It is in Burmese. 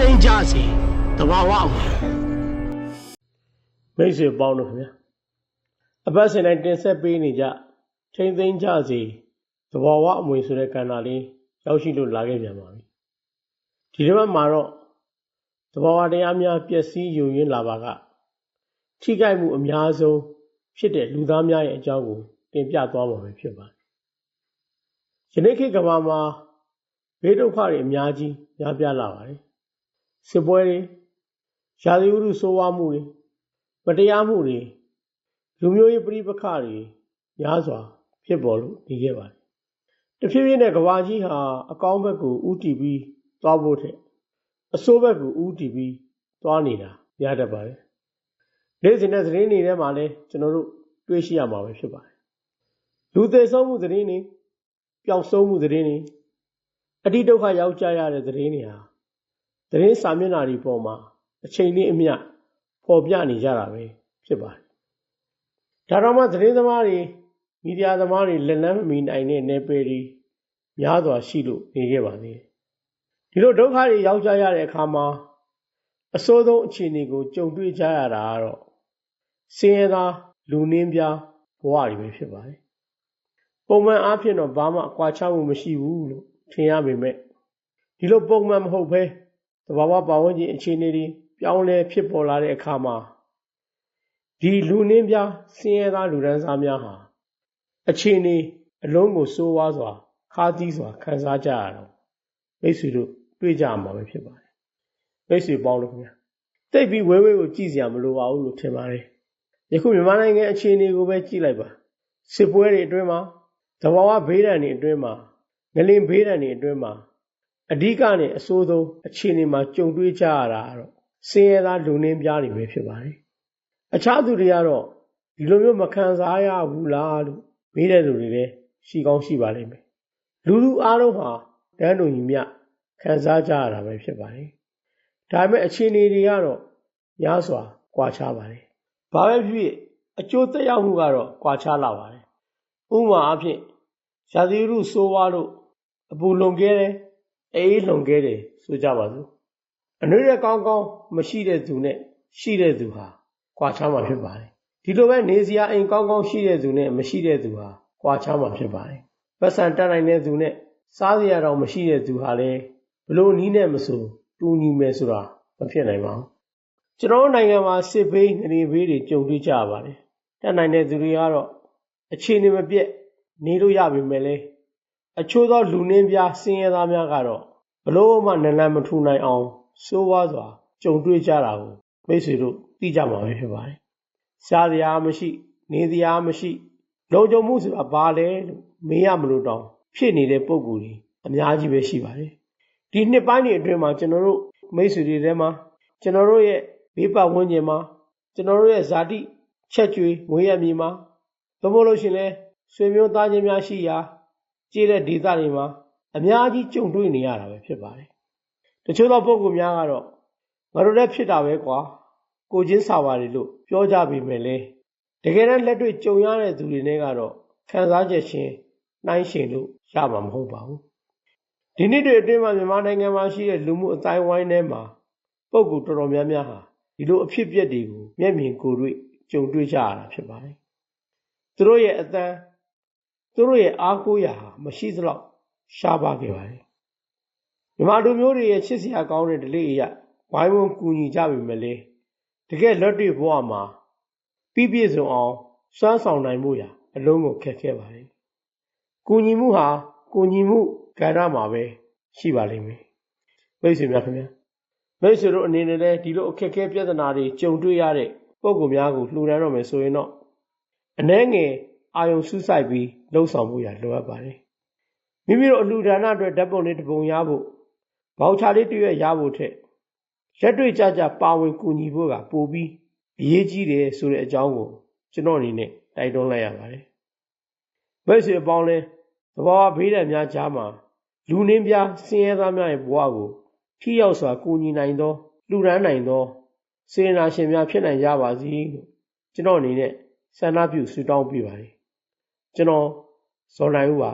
သိမ်းကြစေတဘာဝဝင်မိတ်ဆွေပေါင်းတို့ခင်ဗျာအပတ်စဉ်တိုင်းတင်ဆက်ပေးနေကြချိန်သိမ်းကြစီသဘောဝအမွေဆိုတဲ့ကဏ္ဍလေးရောက်ရှိလို့လာခဲ့ပြန်ပါပြီဒီတစ်ပတ်မှာတော့သဘောဝတရားများပျက်စီးယုံရင်းလာပါကထိခိုက်မှုအများဆုံးဖြစ်တဲ့လူသားများရဲ့အကြောင်းကိုတင်ပြသွားမှာပဲဖြစ်ပါတယ်ယနေ့ခေတ်ကမ္ဘာမှာဘေးဒုက္ခတွေအများကြီးများပြားလာပါတယ် စစ်ပွဲတွေရာသီဥတုဆိုးဝါးမှုတွေမတရားမှုတွေလူမျိုးရေးပြိပခတွေများစွာ ဖြစ်ပေါ်လို့နေခဲ့ပါတယ်။တဖြည်းဖြည်းနဲ့ကဘာကြီးဟာအကောင်းဘက်ကိုဥတီပြီးသွားဖို့ထက်အဆိုးဘက်ကိုဥတီပြီးသွားနေတာရတတ်ပါတယ်။နေ့စဉ်နဲ့သတင်းတွေထဲမှာလည်းကျွန်တော်တို့တွေ့ရှိရမှာပဲဖြစ်ပါတယ်။လူသေဆုံးမှုသတင်းတွေပျောက်ဆုံးမှုသတင်းတွေအတိဒုက္ခရောက်ကြရတဲ့သတင်းတွေဟာ သတင်းစာမျက်နှာတွေပေါ်မှာအချိန်လေးအမျှပေါ်ပြနေကြတာပဲဖြစ်ပါတယ်။ဒါတော့မှသတင်းသမားတွေမီဒီယာသမားတွေလက်လန်းမမီနိုင်တဲ့နယ်ပယ်တွေများစွာရှိလို့နေခဲ့ပါသေးတယ်။ဒီလိုဒုက္ခတွေရောက်ကြရတဲ့အခါမှာအဆိုးဆုံးအခြေအနေကိုကြုံတွေ့ကြရတာကတော့စင်းရဲသားလူနှင်းပြားဘဝတွေပဲဖြစ်ပါတယ်။ပုံမှန်အားဖြင့်တော့ဘာမှအကွာခြားမှုမရှိဘူးလို့ထင်ရပေမဲ့ဒီလိုပုံမှန်မဟုတ်ဘဲ သဘာဝပတ်ဝန်းကျင်အခြေအနေတွေပြောင်းလဲဖြစ်ပေါ်လာတဲ့အခါမှာဒီလူနှင်းပြားဆင်းရဲသားလူဒန်းစားများဟာအခြေအနေအလုံးကိုစိုးဝါးစွာခါးသီးစွာခံစားကြရတော့မိတ်ဆွေတို့တွေ့ကြမှာပဲဖြစ်ပါတယ်မိတ်ဆွေပေါင်းလို့ခင်ဗျာတိတ်ပြီးဝဲဝဲကိုကြည့်စရာမလိုပါဘူးလို့ထင်ပါတယ်ယခုမြန်မာနိုင်ငံအခြေအနေကိုပဲကြည့်လိုက်ပါစစ်ပွဲတွေအတွင်းမှာသဘာဝဘေးဒဏ်တွေအတွင်းမှာငလင်ဘေးဒဏ်တွေအတွင်းမှာ အဓိကနဲ့အဆိုးဆုံးအခြေအနေမှာကြုံတွေ့ကြရတာကတော့စင်းရဲသားလူနှင်းပြားတွေပဲဖြစ်ပါတယ်။အခြားသူတွေကတော့ဒီလိုမျိုးမခံစားရဘူးလားလို့မေးတဲ့လူတွေလည်းရှိကောင်းရှိပါလိမ့်မယ်။လူလူအားလုံးဟာတန်းတူညီမျှခံစားကြရတာပဲဖြစ်ပါတယ်။ဒါပေမဲ့အခြေအနေတွေကတော့များစွာကွာခြားပါတယ်။ဘာပဲဖြစ်ဖြစ်အကျိုးသက်ရောက်မှုကတော့ကွာခြားလာပါတယ်။ဥပမာအားဖြင့်ရာသီဥတုဆိုးဝါးလို့အပူလွန်ကဲတယ် အေးလွန်ကဲတယ်ဆိုကြပါစို့အနှွေးတဲ့ကောင်းကောင်းမရှိတဲ့သူနဲ့ရှိတဲ့သူဟာကွာခြားမှာဖြစ်ပါတယ်ဒီလိုပဲနေစရာအိမ်ကောင်းကောင်းရှိတဲ့သူနဲ့မရှိတဲ့သူဟာကွာခြားမှာဖြစ်ပါတယ်ပတ်စံတက်နိုင်တဲ့သူနဲ့စားစရာတော့မရှိတဲ့သူဟာလည်းဘလို့နီးနဲ့မဆိုတူညီမယ်ဆိုတာမဖြစ်နိုင်ပါဘူးကျွန်တော်နိုင်ငံမှာစစ်ဘေးငရေဘေးတွေကြုံတွေ့ကြရပါတယ်တက်နိုင်တဲ့သူတွေကတော့အခြေအနေမပြတ်နေလို့ရပြီမဲ့လေ အချို့သောလူနှင်းပြားဆင်းရဲသားများကတော့ဘလို့မှနလန်မထူနိုင်အောင်စိုးဝါးစွာကြုံတွေ့ကြတာကိုမိတ်ဆွေတို့သိကြမှာပဲဖြစ်ပါတယ်။ရှားစရာမရှိနေစရာမရှိလုံခြုံမှုဆိုတာဘာလဲလို့မေးရမလို့တောင်းဖြစ်နေတဲ့ပုံကူတွေအများကြီးပဲရှိပါတယ်။ဒီနှစ်ပိုင်းတွေအတွင်းမှာကျွန်တော်တို့မိတ်ဆွေတွေထဲမှာကျွန်တော်တို့ရဲ့ဘေးပတ်ဝန်းကျင်မှာကျွန်တော်တို့ရဲ့ဇာတိချက်ကျွေးငွေရမြေမှာသို့မဟုတ်လို့ရှိရင်လဲဆွေမျိုးသားချင်းများရှိရာ ကျေးတဲ့ဒေသတွေမှာအများကြီးကြုံတွေ့နေရတာပဲဖြစ်ပါတယ်။တချို့သောပုဂ္ဂိုလ်များကတော့ငါတို့လည်းဖြစ်တာပဲကွာကိုချင်းစာပါတယ်လို့ပြောကြပေမဲ့လေတကယ်တမ်းလက်တွေ့ကြုံရတဲ့သူတွေနဲ့ကတော့ခံစားချက်ချင်းနှိုင်းရှင်လို့ရမှာမဟုတ်ပါဘူး။ဒီနှစ်တွေအတွင်းမှာမြန်မာနိုင်ငံမှာရှိတဲ့လူမှုအတိုင်းဝိုင်းထဲမှာပုဂ္ဂိုလ်တော်တော်များများဟာဒီလိုအဖြစ်အပျက်တွေကိုမျက်မြင်ကိုယ်တွေ့ကြုံတွေ့ကြရတာဖြစ်ပါတယ်။သူတို့ရဲ့အတန်း သူတို့ရဲ့အားကိုးရာဟာမရှိသလောက်ရှားပါခဲ့ပါတယ်။မြန်မာလူမျိုးတွေရဲ့ချစ်စရာကောင်းတဲ့ဓလေ့အရာဝိုင်းဝန်းကူညီကြပြီမလဲတကယ်လက်တွေ့ဘဝမှာပြည့်ပြည့်စုံအောင်စွမ်းဆောင်နိုင်မှုရာအလုံးကိုခက်ခဲပါတယ်။ကူညီမှုဟာကူညီမှုကဏ္ဍမှာပဲရှိပါလိမ့်မယ်။မိတ်ဆွေများခင်ဗျာမိတ်ဆွေတို့အနေနဲ့လည်းဒီလိုအခက်အခဲပြဿနာတွေကြုံတွေ့ရတဲ့ပုံကူများကိုလှူဒန်းတော့မယ်ဆိုရင်တော့အနှဲငယ် အာယုံစူးစိုက်ပြီးလှုပ်ဆောင်မှုရလိုအပ်ပါတယ်မိမိတို့အလှူဒါနအတွက်ဓာတ်ပုံလေးတစ်ပုံရဖို့ဘောက်ချာလေးတစ်ရွက်ရဖို့ထက်လက်တွေ့ကြကြပါဝင်ကူညီဖို့ကပိုပြီးအရေးကြီးတယ်ဆိုတဲ့အကြောင်းကိုကျွန်တော်အနေနဲ့တိုက်တွန်းလိုက်ရပါတယ်မိတ်ဆွေအပေါင်းလဲသဘာဝဘေးဒဏ်များကြားမှာလူနှင်းပြားဆင်းရဲသားများရဲ့ဘဝကိုထိရောက်စွာကူညီနိုင်သောလှူဒန်းနိုင်သောစေနာရှင်များဖြစ်နိုင်ကြပါစေလို့ကျွန်တော်အနေနဲ့ဆန္ဒပြုဆုတောင်းပေးပါတယ် ကျွန်တော်ဇော်နိုင်ဦးပါ